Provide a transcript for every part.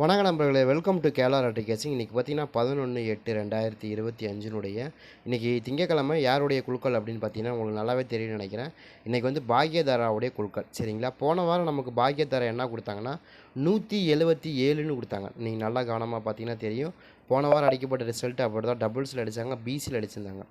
வணக்க நண்பர்களே welcome to கேலார் ராட்டி கேசிங். இன்றைக்கி பார்த்தீங்கன்னா பதினொன்று எட்டு ரெண்டாயிரத்தி இருபத்தி அஞ்சினுடைய இன்றைக்கி திங்கக்கிழமை யாருடைய குழுக்கள் அப்படின்னு பார்த்தீங்கன்னா உங்களுக்கு நல்லாவே தெரியும்னு நினைக்கிறேன். இன்றைக்கி வந்து பாக்யதாராவுடைய குழுக்கள் சரிங்களா? போன வாரம் நமக்கு பாக்யதாரா என்ன கொடுத்தாங்கன்னா நூற்றி எழுபத்தி ஏழுன்னு கொடுத்தாங்க. நீங்கள் நல்லா கவனமாக பார்த்தீங்கன்னா தெரியும். போன வாரம் அடிக்கப்பட்ட ரிசல்ட் அப்படி தான் டபுள்ஸில் அடித்தாங்க பிசியில் அடிச்சிருந்தாங்க.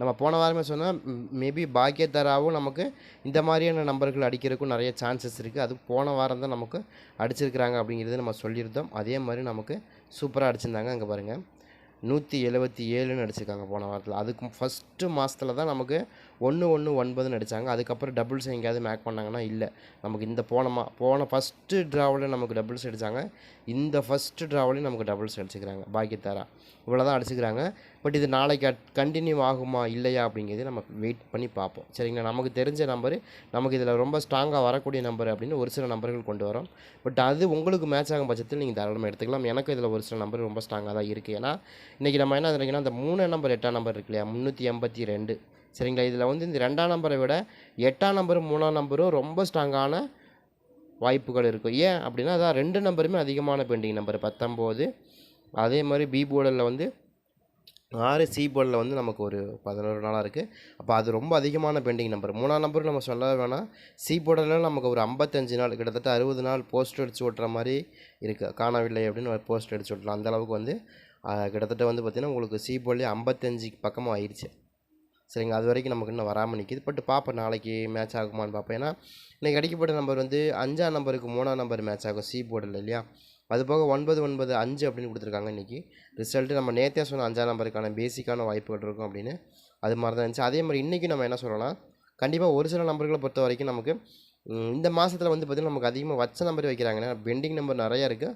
நம்ம போன வாரமே சொன்னால் மேபி பாக்கியதாராவும் நமக்கு இந்த மாதிரியான நம்பர்கள் அடிக்கிறதுக்கும் நிறைய சான்சஸ் இருக்குது அது போன வாரம் தான் நமக்கு அடிச்சிருக்கிறாங்க அப்படிங்கிறது நம்ம சொல்லியிருந்தோம். அதே மாதிரி நமக்கு சூப்பராக அடிச்சிருந்தாங்க அங்கே பாருங்கள் நூற்றி எழுபத்தி ஏழுன்னு அடிச்சிருக்காங்க போன வாரத்தில். அதுக்கு ஃபஸ்ட்டு மாதத்தில் தான் நமக்கு ஒன்று ஒன்று ஒன்பதுன்னு அடித்தாங்க அதுக்கப்புறம் டபுள்ஸ் எங்கேயாவது மேக் பண்ணாங்கன்னா இல்லை. நமக்கு இந்த போன மா போன ஃபஸ்ட்டு ட்ராவில் நமக்கு டபுள்ஸ் அடித்தாங்க இந்த ஃபஸ்ட்டு ட்ராவிலையும் நமக்கு டபுள்ஸ் அடிச்சுக்கிறாங்க. பாக்கியத்தாரா. இவ்வளோ தான் அடிச்சுக்கிறாங்க. பட் இது நாளைக்கு கண்டினியூ ஆகுமா இல்லையா அப்படிங்கிறது நம்ம வெயிட் பண்ணி பார்ப்போம். சரிங்களா? நமக்கு தெரிஞ்ச நம்பரு நமக்கு இதில் ரொம்ப ஸ்ட்ராங்காக வரக்கூடிய நம்பர் அப்படின்னு ஒரு சில நம்பர்கள் கொண்டு வரோம். பட் அது உங்களுக்கு மேட்ச் ஆகும் பட்சத்தில் நீங்கள் தாராளமாக எடுத்துக்கலாம். எனக்கு இதில் ஒரு சில நம்பர் ரொம்ப ஸ்ட்ராங்காக தான் இருக்குது ஏன்னா இன்றைக்கி நம்ம என்ன நினைக்கிறோம்? அந்த மூணு நம்பர் எட்டாம் நம்பர் இருக்கு இல்லையா? முந்நூற்றி எண்பத்தி ரெண்டு. சரிங்களா? இதில் வந்து இந்த ரெண்டாம் நம்பரை விட எட்டாம் நம்பரும் மூணாம் நம்பரும் ரொம்ப ஸ்ட்ராங்கான வாய்ப்புகள் இருக்கும். ஏன் அப்படின்னா அதான் ரெண்டு நம்பருமே அதிகமான பெண்டிங் நம்பர் பத்தொம்போது அதே மாதிரி பி போர்டில் வந்து ஆறு சி போர்டில் வந்து நமக்கு ஒரு பதினோரு நாளாக இருக்குது அப்போ அது ரொம்ப அதிகமான பெண்டிங் நம்பர் மூணாம் நம்பர் நம்ம சொல்ல வேணாம். சி போர்டில் நமக்கு ஒரு ஐம்பத்தஞ்சு நாள் கிட்டத்தட்ட அறுபது நாள் போஸ்ட் அடித்து ஓட்டுற மாதிரி இருக்குது காணவில்லை அப்படின்னு ஒரு போஸ்ட் அடித்து ஓட்டலாம். அந்த அளவுக்கு வந்து கிட்டத்தட்ட வந்து பார்த்திங்கன்னா உங்களுக்கு சி போர்ட்லேயே ஐம்பத்தஞ்சு பக்கமாக ஆயிடுச்சு சரிங்க அது வரைக்கும் நமக்கு இன்னும் வராமல் நிற்கிது பட் பார்ப்போம் நாளைக்கு மேட்ச் ஆகுமான்னு பார்ப்போம் ஏன்னா இன்றைக்கி அடிக்கப்பட்ட நம்பர் வந்து அஞ்சாம் நம்பருக்கு மூணாம் நம்பர் மேட்ச் ஆகும் சி போர்டில் இல்லையா? அது போக ஒன்பது ஒன்பது அஞ்சு அப்படின்னு கொடுத்துருக்காங்க இன்றைக்கி ரிசல்ட்டு நம்ம நேற்றே சொன்ன அஞ்சாம் நம்பருக்கான பேசிக்கான வாய்ப்புகள் இருக்கும் அப்படின்னு. அது மாதிரி தான் இருந்துச்சு. அதே மாதிரி இன்றைக்கி நம்ம என்ன சொல்லலாம்? கண்டிப்பாக ஒரு சில நம்பர்களை பொறுத்த வரைக்கும் நமக்கு இந்த மாதத்தில் வந்து பார்த்திங்கன்னா நமக்கு அதிகமாக வச்ச நம்பர் வைக்கிறாங்கன்னா பெண்டிங் நம்பர் நிறையா இருக்குது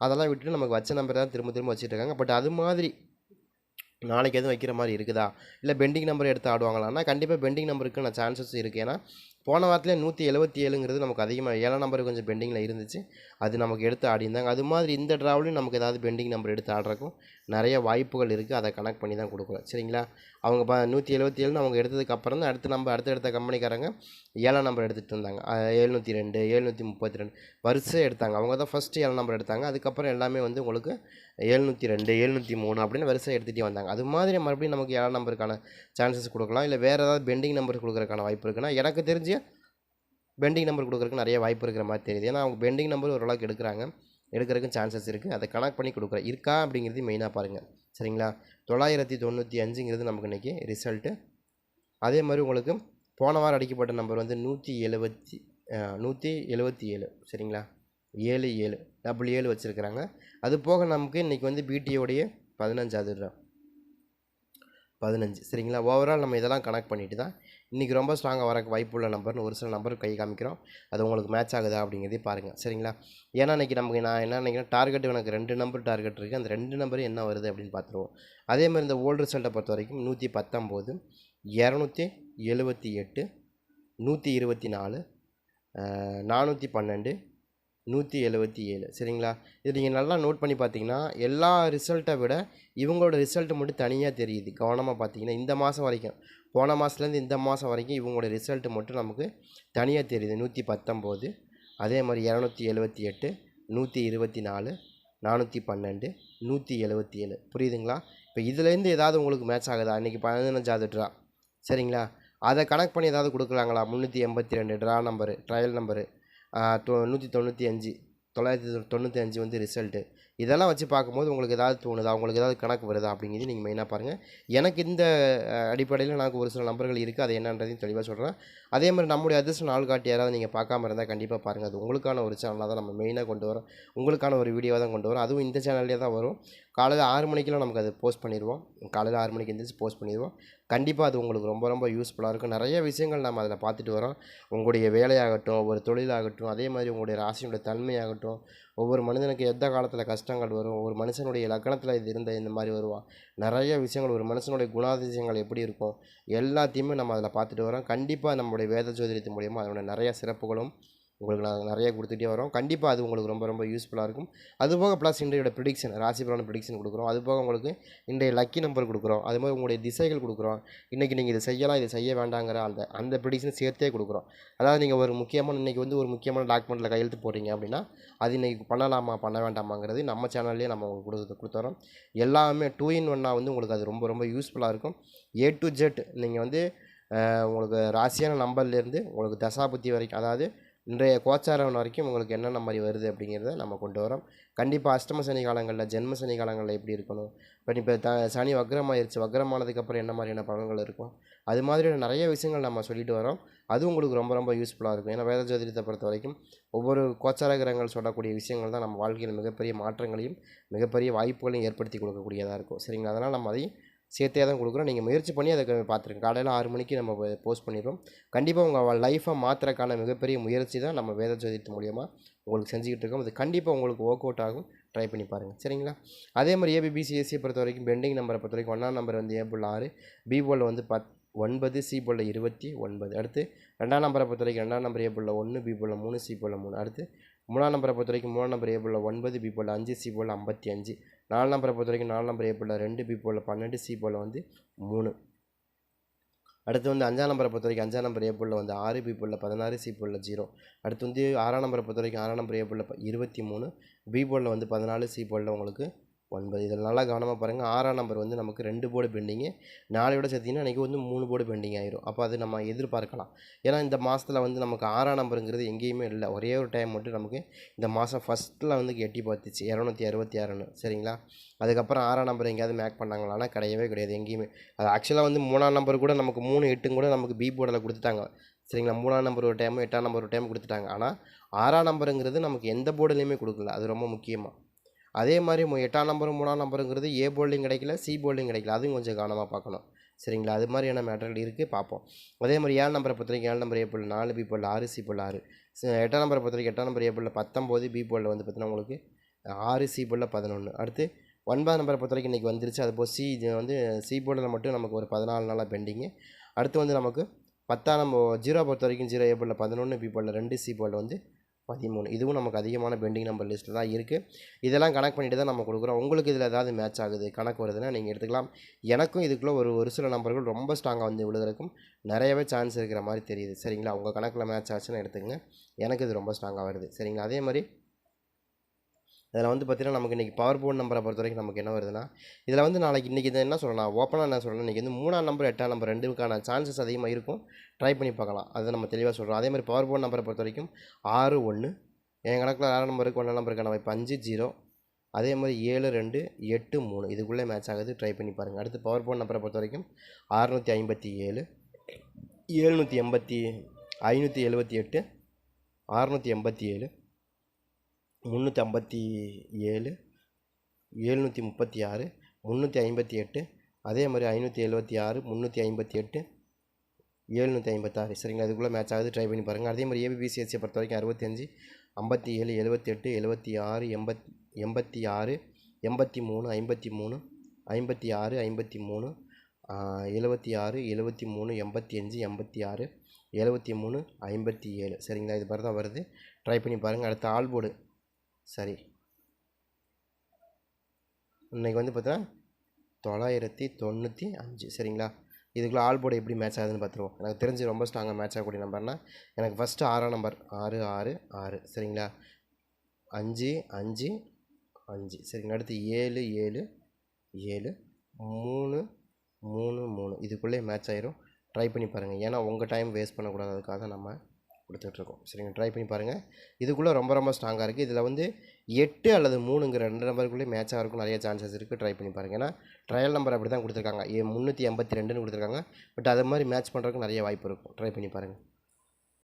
அதெல்லாம் விட்டுட்டு நமக்கு வச்ச நம்பர் தான் திரும்ப திரும்ப வச்சுட்டு இருக்காங்க. பட் அது மாதிரி நாளைக்கு எதுவும் வைக்கிற மாதிரி இருக்குதா? இல்லை பெண்டிங் நம்பர் எடுத்து ஆடுவாங்களான்னா கண்டிப்பாக பெண்டிங் நம்பருக்கு நான் சான்சஸ் இருக்குது ஏன்னா போன வாரத்திலே நூற்றி எழுபத்தி ஏழுங்கிறது நமக்கு அதிகமாக ஏழாம் நம்பர் கொஞ்சம் பெண்டிங்கில் இருந்துச்சு. அது நமக்கு எடுத்து ஆடியிருந்தாங்க அது மாதிரி இந்த ட்ராவலையும் நமக்கு ஏதாவது பெண்டிங் நம்பர் எடுத்து ஆடுறக்கும் நிறைய வாய்ப்புகள் இருக்குது அதை கனெக்ட் பண்ணி தான் கொடுக்குறோம் சரிங்களா? அவங்க ப நூற்றி எழுபத்தி ஏழுன்னு அவங்க எடுத்ததுக்கு அப்புறம் தான் அடுத்த நம்பர் அடுத்த எடுத்த கம்பெனிக்காரங்க ஏழாம் நம்பர் எடுத்துகிட்டு இருந்தாங்க. எழுநூற்றி ரெண்டு எழுநூற்றி முப்பத்தி ரெண்டு. வரிசை எடுத்தாங்க. அவங்க தான் ஃபஸ்ட்டு ஏழாம் நம்பர் எடுத்தாங்க. அதுக்கப்புறம் எல்லாமே வந்து உங்களுக்கு எழுநூற்றி ரெண்டு எழுநூற்றி மூணு அப்படின்னு வரிசை எடுத்துகிட்டே வந்தாங்க. அது மாதிரி மறுபடியும் நமக்கு ஏழாம் நம்பருக்கான சான்சஸ் கொடுக்கலாம். இல்லை வேறு ஏதாவது பெண்டிங் நம்பர் கொடுக்குறதுக்கான வாய்ப்பு இருக்குன்னா எனக்கு தெரிஞ்சு பெண்டிங் நம்பர் கொடுக்குறதுக்கு நிறைய வாய்ப்பு இருக்கிற மாதிரி தெரியுது. ஏன்னா அவங்க பெண்டிங் நம்பர் ஓரளவுக்கு எடுக்கிறாங்க. எடுக்கிறதுக்கும் சான்சஸ் இருக்குது அதை கனெக்ட் பண்ணி கொடுக்குறேன். இருக்கா அப்படிங்கிறது மெயினாக பாருங்கள் சரிங்களா? தொள்ளாயிரத்தி தொண்ணூற்றி அஞ்சுங்கிறது நமக்கு இன்றைக்கி ரிசல்ட்டு அதே மாதிரி உங்களுக்கு போன வாரம் அடிக்கப்பட்ட நம்பர் வந்து நூற்றி எழுபத்தி நூற்றி எழுபத்தி ஏழு. சரிங்களா? ஏழு ஏழு. டபுள் ஏழு வச்சுருக்கிறாங்க. அது போக நமக்கு இன்றைக்கி வந்து பிடிஓடைய பதினஞ்சாவது ரூபா பதினஞ்சு சரிங்களா? ஓவரால் நம்ம இதெல்லாம் கனெக்ட் பண்ணிட்டு தான் இன்றைக்கி ரொம்ப ஸ்ட்ராங்காக வர வாய்ப்புள்ள நம்பர்னு ஒரு சில நம்பர் கை காமிக்கிறோம். அது உங்களுக்கு மேட்ச் ஆகுதா அப்படிங்கிறதே பாருங்கள் சரிங்களா? ஏன்னா இன்றைக்கி நமக்கு நான் என்ன நினைக்கிறேன்? டார்கெட் எனக்கு ரெண்டு நம்பர் டார்கெட் இருக்குது அந்த ரெண்டு நம்பர் என்ன வருது அப்படின்னு பார்த்துருவோம். அதே மாதிரி இந்த ஓல்டு ரிசல்ட்டை பொறுத்த வரைக்கும் நூற்றி பத்தொம்போது இரநூத்தி எழுபத்தி எட்டு நூற்றி இருபத்தி நாலு நானூற்றி பன்னெண்டு நூற்றி எழுபத்தி ஏழு. சரிங்களா? இது நீங்கள் நல்லா நோட் பண்ணி பார்த்தீங்கன்னா எல்லா ரிசல்ட்டை விட இவங்களோட ரிசல்ட்டு மட்டும் தனியாக தெரியுது. கவனமாக பார்த்தீங்கன்னா இந்த மாதம் வரைக்கும். போன மாதத்துலேருந்து இந்த மாதம் வரைக்கும் இவங்களோட ரிசல்ட்டு மட்டும் நமக்கு தனியாக தெரியுது. நூற்றி பத்தொம்போது அதே மாதிரி இரநூத்தி எழுபத்தி எட்டு நூற்றி இருபத்தி நாலு நானூற்றி பன்னெண்டு நூற்றி எழுபத்தி ஏழு. புரியுதுங்களா? இப்போ இதுலேருந்து ஏதாவது உங்களுக்கு மேட்ச் ஆகுதா? இன்றைக்கி பதினஞ்சாவது ட்ரா சரிங்களா? அதை கனெக்ட் பண்ணி ஏதாவது கொடுக்குறாங்களா முந்நூற்றி எண்பத்தி ரெண்டு ட்ரா நம்பரு ட்ரையல் நம்பரு தொ நூற்றி தொண்ணூற்றி அஞ்சு. தொள்ளாயிரத்தி தொண்ணூற்றி அஞ்சு வந்து ரிசல்ட்டு இதெல்லாம் வச்சு பார்க்கும்போது உங்களுக்கு ஏதாவது தோணுதா? உங்களுக்கு ஏதாவது கணக்கு வருதா? அப்படிங்கிறது நீங்கள் மெயினாக பாருங்கள் எனக்கு இந்த அடிப்படையில் எனக்கு ஒரு சில நம்பர்கள் இருக்குது அது என்னன்றதையும் தெளிவாக சொல்கிறேன் அதே மாதிரி நம்முடைய அதிர்ஷ்ட நாள் காட்டி யாராவது நீங்கள் பார்க்காம இருந்தால் கண்டிப்பாக பாருங்கள் அது உங்களுக்கான ஒரு சேனலாக தான் நம்ம மெயினாக கொண்டு வரோம். உங்களுக்கான ஒரு வீடியோ தான் கொண்டு வரோம். அதுவும் இந்த சேனல்லே தான் வரும். காலையில் ஆறு மணிக்கெல்லாம் நமக்கு அது போஸ்ட் பண்ணிடுவோம். காலையில் ஆறு மணிக்கு எழுந்திரிச்சு போஸ்ட் பண்ணிடுவோம். கண்டிப்பாக அது உங்களுக்கு ரொம்ப ரொம்ப யூஸ்ஃபுல்லாக இருக்கும். நிறைய விஷயங்கள் நம்ம அதில் பார்த்துட்டு வரோம். உங்களுடைய வேலையாகட்டும் ஒரு தொழிலாகட்டும் அதே மாதிரி உங்களுடைய ராசியினுடைய தன்மையாகட்டும் ஒவ்வொரு மனிதனுக்கு எந்த காலத்தில் கஷ்டங்கள் வரும் ஒரு மனுஷனுடைய லக்கணத்தில் இது இருந்த இந்த மாதிரி வருவான். நிறைய விஷயங்கள் ஒரு மனுஷனுடைய குணாதிசயங்கள் எப்படி இருக்கும் எல்லாத்தையுமே நம்ம அதில் பார்த்துட்டு வரோம். கண்டிப்பாக நம்மளுடைய வேத ஜோதிடத்தின் மூலியமாக அதனுடைய நிறைய சிறப்புகளும் உங்களுக்கு நாங்கள் நிறைய கொடுத்துட்டே வரோம். கண்டிப்பாக அது உங்களுக்கு ரொம்ப ரொம்ப யூஸ்ஃபுல்லாக இருக்கும். அதுபோக ப்ளஸ் இன்றையோட ப்ரிடிக்ஷன் ராசி பலன் ப்ரிடிக்ஷன் கொடுக்குறோம் அதுபோக உங்களுக்கு இன்றைய லக்கி நம்பர் கொடுக்குறோம். அது மாதிரி உங்களுடைய திசைகள் கொடுக்குறோம். இன்றைக்கி நீங்கள் இதை செய்யலாம் இதை செய்ய வேண்டாங்கிற அந்த அந்த ப்ரிடிக்ஷன் சேர்த்தே கொடுக்குறோம். அதாவது நீங்கள் ஒரு முக்கியமான இன்றைக்கி வந்து ஒரு முக்கியமான டாக்குமெண்ட்டில் கையெழுத்து போடுறீங்க அப்படின்னா அது இன்றைக்கி பண்ணலாமா பண்ண வேண்டாமாங்கிறது நம்ம சேனல்லேயே நம்ம உங்களுக்கு கொடுத்து கொடுத்துறோம். எல்லாமே டூ இன் ஒன்னாக வந்து உங்களுக்கு அது ரொம்ப ரொம்ப யூஸ்ஃபுல்லாக இருக்கும். ஏ டு ஜெட் நீங்கள் வந்து உங்களுக்கு ராசியான நம்பர்லேருந்து உங்களுக்கு தசாபுத்தி வரைக்கும் அதாவது இன்றைய கோச்சாரம் வரைக்கும் உங்களுக்கு என்னென்ன மாதிரி வருது அப்படிங்கிறத நம்ம கொண்டு வரோம். கண்டிப்பாக அஷ்டம சனி காலங்களில் ஜென்ம சனி காலங்களில் எப்படி இருக்கணும்? இப்போ இப்போ த சனி வக்ரமாயிருச்சு. வக்ரமானதுக்கப்புறம் என்ன மாதிரியான பலன்கள் இருக்கும்? அது மாதிரியான நிறைய விஷயங்கள் நம்ம சொல்லிட்டு வரோம். அது உங்களுக்கு ரொம்ப ரொம்ப யூஸ்ஃபுல்லாக இருக்கும். ஏன்னா வேத ஜோதிடத்தை பொறுத்த வரைக்கும் ஒவ்வொரு கோச்சார கிரகங்கள் சொல்லக்கூடிய விஷயங்கள் தான் நம்ம வாழ்க்கையில் மிகப்பெரிய மாற்றங்களையும் மிகப்பெரிய வாய்ப்புகளையும் ஏற்படுத்தி கொடுக்கக்கூடியதாக இருக்கும். சரிங்களா? அதனால் நம்ம அதையும் சேர்த்தே தான் கொடுக்குறோம். நீங்கள் முயற்சி பண்ணி அதை பார்த்துருங்க. காலையில் ஆறு மணிக்கு நம்ம போஸ்ட் பண்ணிடுறோம். கண்டிப்பாக உங்கள் லைஃப்பை மாற்றுறக்கான மிகப்பெரிய முயற்சி தான் நம்ம வேத ஜோதிடத்து மூலியமாக உங்களுக்கு செஞ்சுக்கிட்டு இருக்கோம். அது கண்டிப்பாக உங்களுக்கு ஒர்க் அவுட் ஆகும். ட்ரை பண்ணி பாருங்கள் சரிங்களா? அதே மாதிரி ஏபிபிசிஎஸ்சியை பொறுத்த வரைக்கும் பெண்டிங் நம்பரை பொறுத்த வரைக்கும் ஒன்றாம் நம்பர் வந்து ஏ ஆறு பி போலில் வந்து பத் ஒன்பது சி போலில் இருபத்தி ஒன்பது. அடுத்து ரெண்டாம் நம்பரை பொறுத்த வரைக்கும் ரெண்டாம் நம்பர் ஏ ஒன்று பி போலில் மூணு சி போலில் மூணு. அடுத்து மூணாம் நம்பரை பொறுத்த வரைக்கும் மூணாம் நம்பர் ஏ போல் ஒன்பது பி போல் அஞ்சு சி போல் ஐம்பத்தி அஞ்சு நாலு நம்பரை பொறுத்த வரைக்கும் நாலு நம்பர் ஏ போல் ரெண்டு பி போல் பன்னெண்டு சி போல் வந்து மூணு அடுத்து வந்து அஞ்சாம் நம்பரை பொறுத்த வரைக்கும் அஞ்சாம் நம்பர் ஏ போல் வந்து ஆறு பி போல் பதினாறு சி போல் ஜீரோ அடுத்து வந்து ஆறாம் நம்பரை பொறுத்த வரைக்கும் ஆறாம் நம்பர் ஏ போல் இருபத்தி மூணு பி போலில் வந்து பதினாலு சி போலில் உங்களுக்கு ஒன்பது. இதில் நல்லா கவனமாக பாருங்கள் ஆறாம் நம்பர் வந்து நமக்கு ரெண்டு போர்டு பெண்டிங்கு நாளையோட சேர்த்திங்கன்னா அன்றைக்கி வந்து மூணு போர்டு பெண்டிங் ஆயிரும். அப்போ அது நம்ம எதிர்பார்க்கலாம். ஏன்னா இந்த மாதத்தில் வந்து நமக்கு ஆறாம் நம்பருங்கிறது எங்கேயுமே இல்லை. ஒரே ஒரு டைம் மட்டும் நமக்கு இந்த மாதம் ஃபஸ்ட்டில் வந்து எட்டி பார்த்துச்சு. இரநூத்தி அறுபத்தி ஆறுன்னு. சரிங்களா? அதுக்கப்புறம் ஆறாம் நம்பர் எங்கேயாவது மேக் பண்ணாங்களான்னா கிடையவே கிடையாது எங்கேயுமே. அது ஆக்சுவலாக வந்து மூணாம் நம்பர் கூட நமக்கு மூணு எட்டும் கூட நமக்கு பி போர்டில் கொடுத்துட்டாங்க. சரிங்களா? மூணாம் நம்பர் ஒரு டைம் எட்டாம் நம்பர் ஒரு டைம் கொடுத்துட்டாங்க. ஆனால் ஆறாம் நம்பருங்கிறது நமக்கு எந்த போர்டுலேயுமே கொடுக்கல. அது ரொம்ப முக்கியமாக அதே மாதிரி மு- எட்டாம் நம்பரும் மூணாம் நம்பருங்கிறது ஏ போர்ட்லையும் கிடைக்கல சி போர்ட்லையும் கிடைக்கல. அதுவும் கொஞ்சம் கவனமாக பார்க்கணும். சரிங்களா? அது மாதிரியான மேட்டர்கள் இருக்குது பார்ப்போம். அதே மாதிரி ஏழு நம்பரை பொறுத்த வரைக்கும் ஏழு நம்பர் ஏ போல் நாலு பி போல் ஆறு சி போல் ஆறு. எட்டாம் நம்பரை பொறுத்த வரைக்கும் எட்டாம் நம்பர் ஏ போல் பத்தொம்போது பி போலில் வந்து பார்த்தீங்கன்னா உங்களுக்கு ஆறு சி போலில் பதினொன்று அடுத்து ஒன்பதாம் நம்பரை பொறுத்த வரைக்கும் இன்றைக்கி வந்துருச்சு. அது போல் சி இது வந்து சி போலில் மட்டும் நமக்கு ஒரு பதினாலு நாளாக பெண்டிங்கு அடுத்து வந்து நமக்கு பத்தாம் நம்ம ஜீரோ பொறுத்த வரைக்கும் ஜீரோ ஏ போலில் பதினொன்று பி போலில் ரெண்டு சி போலில் வந்து பதிமூணு. இதுவும் நமக்கு அதிகமான பெண்டிங் நம்பர் லிஸ்ட்டில் தான் இருக்குது இதெல்லாம் கணக்கு பண்ணிட்டு தான் நம்ம கொடுக்குறோம். உங்களுக்கு இதில் ஏதாவது மேட்ச் ஆகுது கணக்கு வருதுன்னா நீங்கள் எடுத்துக்கலாம். எனக்கும் இதுக்குள்ளே ஒரு ஒரு சில நம்பர்கள் ரொம்ப ஸ்ட்ராங்காக வந்து விழுகிறதுக்கும் நிறையவே சான்ஸ் இருக்கிற மாதிரி தெரியுது. சரிங்களா? உங்கள் கணக்கில் மேட்ச் ஆச்சுன்னா எடுத்துக்கங்க. எனக்கு இது ரொம்ப ஸ்ட்ராங்காக வருது. சரிங்களா? அதே மாதிரி இதில் வந்து பார்த்தீங்கன்னா நமக்கு இன்றைக்கி பவர் போர்ட் நம்பரை பொறுத்த வரைக்கும் நமக்கு என்ன வருதுன்னா இதில் வந்து நாளைக்கு இன்றைக்கி இதை என்ன சொல்லலாம் ஓப்பனாக என்ன சொல்லணும் இன்றைக்கி வந்து மூணாம் நம்பர் எட்டாம் நம்பர் ரெண்டுக்கான சான்சஸ் அதிகமாக இருக்கும். ட்ரை பண்ணி பார்க்கலாம். அதை நம்ம தெளிவாக சொல்கிறோம் அதே மாதிரி பவர் போர்ட் நம்பரை பொறுத்த வரைக்கும் ஆறு ஒன்று என் கணக்கில் ஆறாம் நம்பருக்கு ஒன்றாம் நம்பருக்கான வாய்ப்பு அஞ்சு ஜீரோ அதே மாதிரி ஏழு ரெண்டு எட்டு மூணு. இதுக்குள்ளே மேட்ச் ஆகுது. ட்ரை பண்ணி பாருங்கள் அடுத்து பவர் போர்ட் நம்பரை பொறுத்த வரைக்கும் அறுநூற்றி ஐம்பத்தி ஏழு ஏழ்நூற்றி எண்பத்தி ஐநூற்றி எழுபத்தி எட்டு அறநூற்றி எண்பத்தி ஏழு. முந்நூற்றி ஐம்பத்தி ஏழு எழுநூற்றி முப்பத்தி ஆறு முந்நூற்றி ஐம்பத்தி எட்டு அதே மாதிரி ஐநூற்றி எழுபத்தி ஆறு முந்நூற்றி ஐம்பத்தி எட்டு ஏழ்நூற்றி ஐம்பத்தாறு. சரிங்களா? அதுக்குள்ளே மேட்ச் ஆகுது. ட்ரை பண்ணி பாருங்கள் அதே மாதிரி ஏபிபிசிஎஸ்சியை பொறுத்த வரைக்கும் அறுபத்தஞ்சு ஐம்பத்தி ஏழு எழுபத்தெட்டு எழுபத்தி ஆறு எண்பத் எண்பத்தி ஆறு எண்பத்தி மூணு ஐம்பத்தி மூணு ஐம்பத்தி ஆறு ஐம்பத்தி மூணு எழுபத்தி ஆறு எழுபத்தி மூணு எண்பத்தி அஞ்சு எண்பத்தி ஆறு எழுபத்தி மூணு ஐம்பத்தி ஏழு. சரிங்களா? இது மாதிரி தான் வருது. ட்ரை பண்ணி பாருங்கள் அடுத்த ஆல்போர்டு சரி. இன்னைக்கு வந்து பார்த்தீங்கன்னா தொள்ளாயிரத்தி தொண்ணூற்றி அஞ்சு. சரிங்களா? இதுக்குள்ளே ஆல் போர்டு எப்படி மேட்ச் ஆகுதுன்னு பார்த்துருவோம். எனக்கு தெரிஞ்சு ரொம்ப ஸ்ட்ராங்காக மேட்ச் ஆகக்கூடிய நம்பர்னால் எனக்கு ஃபஸ்ட்டு ஆறாம் நம்பர் ஆறு ஆறு ஆறு. சரிங்களா? அஞ்சு அஞ்சு அஞ்சு. சரிங்களா? அடுத்து ஏழு ஏழு ஏழு மூணு மூணு மூணு. இதுக்குள்ளே மேட்ச் ஆயிரும். ட்ரை பண்ணி பாருங்கள் ஏன்னா உங்கள் டைம் வேஸ்ட் பண்ணக்கூடாததுக்காக அதுக்காக நம்ம கொடுத்துட்ருக்கோம். சரிங்க ட்ரை பண்ணி பாருங்கள் இதுக்குள்ளே ரொம்ப ரொம்ப ஸ்ட்ராங்காக இருக்குது இதில் வந்து எட்டு அல்லது மூணுங்கிற ரெண்டு நம்பருக்குள்ளே மேட்ச் ஆகிறதுக்கும் நிறைய சான்சஸ் இருக்குது ட்ரை பண்ணி பாருங்கள் ஏன்னா ட்ரையல் நம்பர் அப்படி தான் கொடுத்துருக்காங்க முந்நூற்றி எண்பத்தி ரெண்டுன்னு கொடுத்துருக்காங்க. பட் அது மாதிரி மேட்ச் பண்ணுறதுக்கு நிறைய வாய்ப்பு இருக்கும். ட்ரை பண்ணி பாருங்கள்